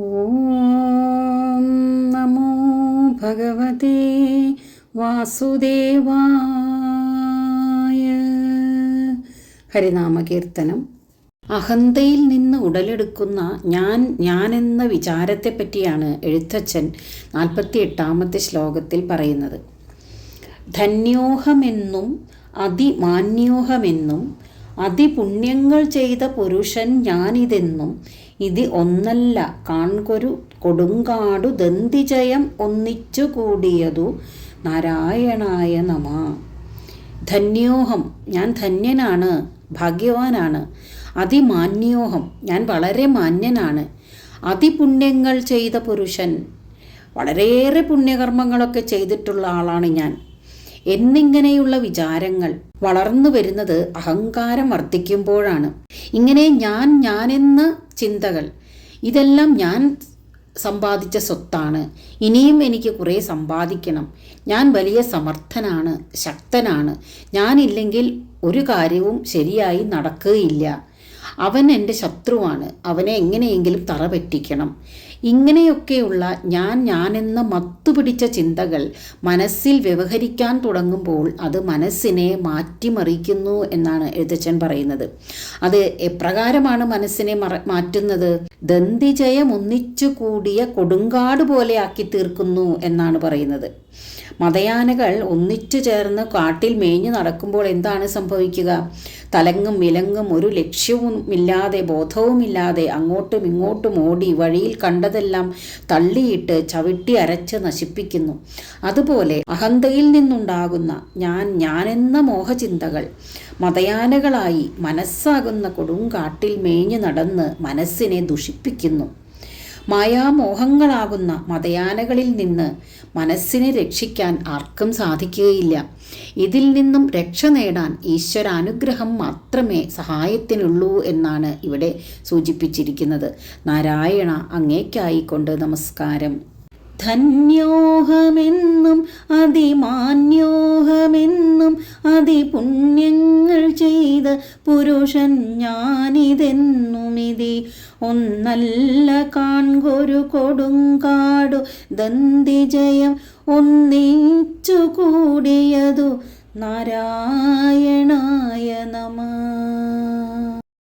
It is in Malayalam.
ഓം നമോ ഭഗവതേ വാസുദേവായ. ഹരിനാമകീർത്തനം. അഹന്തയിൽ നിന്ന് ഉടലെടുക്കുന്ന ഞാൻ ഞാൻ എന്ന വിചാരത്തെപ്പറ്റിയാണ് എഴുത്തച്ഛൻ നാൽപ്പത്തി എട്ടാമത്തെ ശ്ലോകത്തിൽ പറയുന്നത്. ധന്യോഹമെന്നും അതിമാന്യോഹമെന്നും അതിപുണ്യങ്ങൾ ചെയ്ത പുരുഷൻ ഞാനിതെന്നും ഇത് ഒന്നല്ല. കാൺകൊരു കൊടുങ്കാടു ദന്തിജയം ഒന്നിച്ചു കൂടിയതു നാരായണായ നമ. ധന്യോഹം. ഞാൻ ധന്യനാണ് ഭാഗ്യവാനാണ്. അതിമാന്യോഹം. ഞാൻ വളരെ മാന്യനാണ്. അതിപുണ്യങ്ങൾ ചെയ്ത പുരുഷൻ. വളരെയേറെ പുണ്യകർമ്മങ്ങളൊക്കെ ചെയ്തിട്ടുള്ള ആളാണ് ഞാൻ. എന്നിങ്ങനെയുള്ള വിചാരങ്ങൾ വളർന്നു വരുന്നത് അഹങ്കാരം വർദ്ധിക്കുമ്പോഴാണ്. ഇങ്ങനെ ഞാൻ ഞാനെന്ന ചിന്തകൾ ഇതെല്ലാം ഞാൻ സമ്പാദിച്ച സ്വത്താണ്. ഇനിയും എനിക്ക് കുറേ സമ്പാദിക്കണം. ഞാൻ വലിയ സമർത്ഥനാണ് ശക്തനാണ്. ഞാനില്ലെങ്കിൽ ഒരു കാര്യവും ശരിയായി നടക്കുകയില്ല. അവൻ എന്റെ ശത്രുവാണ്. അവനെ എങ്ങനെയെങ്കിലും തറ പറ്റിക്കണം ഇങ്ങനെയൊക്കെയുള്ള ഞാൻ ഞാനെന്ന മത്തുപിടിച്ച ചിന്തകൾ മനസ്സിൽ വ്യവഹരിക്കാൻ തുടങ്ങുമ്പോൾ അത് മനസ്സിനെ മാറ്റിമറിക്കുന്നു എന്നാണ് എഴുത്തച്ഛൻ പറയുന്നത്. അത് എപ്രകാരമാണ് മനസ്സിനെ മറ മാറ്റുന്നത്? ദന്തിജയം ഒന്നിച്ചു കൂടിയ കൊടുങ്കാട് പോലെ ആക്കി തീർക്കുന്നു എന്നാണ് പറയുന്നത്. മതയാനകൾ ഒന്നിച്ചു ചേർന്ന് കാട്ടിൽ മേഞ്ഞു നടക്കുമ്പോൾ എന്താണ് സംഭവിക്കുക? തലങ്ങും വിലങ്ങും ഒരു ലക്ഷ്യവുമില്ലാതെ ബോധവുമില്ലാതെ അങ്ങോട്ടും ഇങ്ങോട്ടും ഓടി വഴിയിൽ കണ്ടതെല്ലാം തള്ളിയിട്ട് ചവിട്ടി അരച്ച് നശിപ്പിക്കുന്നു. അതുപോലെ അഹന്തയിൽ നിന്നുണ്ടാകുന്ന ഞാൻ ഞാനെന്ന മോഹചിന്തകൾ മതയാനകളായി മനസ്സാകുന്ന കൊടുങ്കാട്ടിൽ മേഞ്ഞു നടന്ന് മനസ്സിനെ ദുഷിപ്പിക്കുന്നു. മായാമോഹങ്ങളാകുന്ന മതയാനകളിൽ നിന്ന് മനസ്സിനെ രക്ഷിക്കാൻ ആർക്കും സാധിക്കുകയില്ല. ഇതിൽ നിന്നും രക്ഷ നേടാൻ ഈശ്വരാനുഗ്രഹം മാത്രമേ സഹായത്തിനുള്ളൂ എന്നാണ് ഇവിടെ സൂചിപ്പിച്ചിരിക്കുന്നത്. നാരായണ അങ്ങേക്കായിക്കൊണ്ട് നമസ്കാരം. ധന്യോഹമെന്നും അതിമാന്യോഹമെന്നും അതിപുണ്യങ്ങൾ ചെയ്ത പുരുഷൻ ഞാനിതെന്നുമിതി ഒന്നല്ല കാൺകൊരു കൊടുങ്കാടു ദന്തിജയം ഒന്നിച്ചു കൂടിയതു നാരായണായ നമ.